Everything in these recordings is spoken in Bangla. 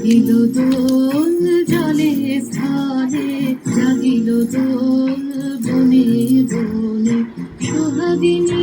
জাগিল দোল জলে স্থলে জাগিল দোল বনে বনে সোহাগিনী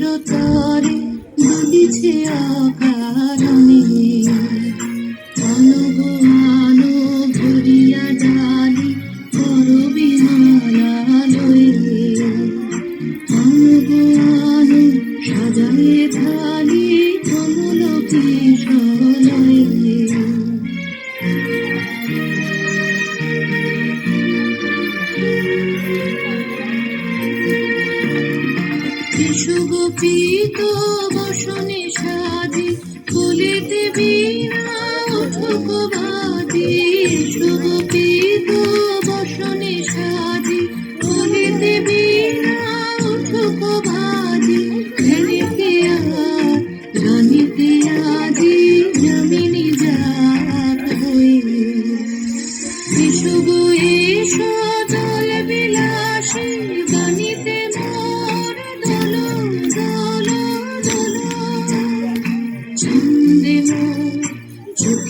চিরতারে চিরতরে আকার অকারণে সুগোপিত বসনে সাজি ফুলিতে বীণা উঠুক বাজি। সুগোপিত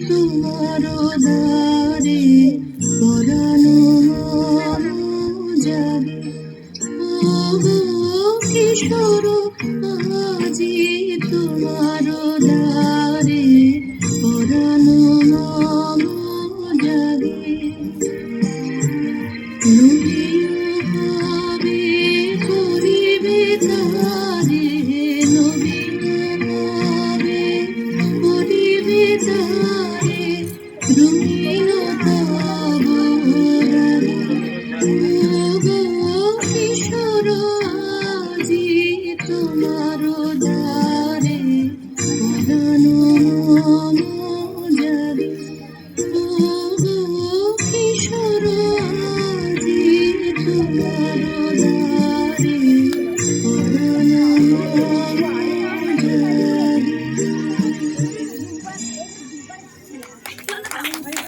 তোমার দ্বারে পরানো যাবে কিশোর আজি তোমার দ্বারে পরানো যাবে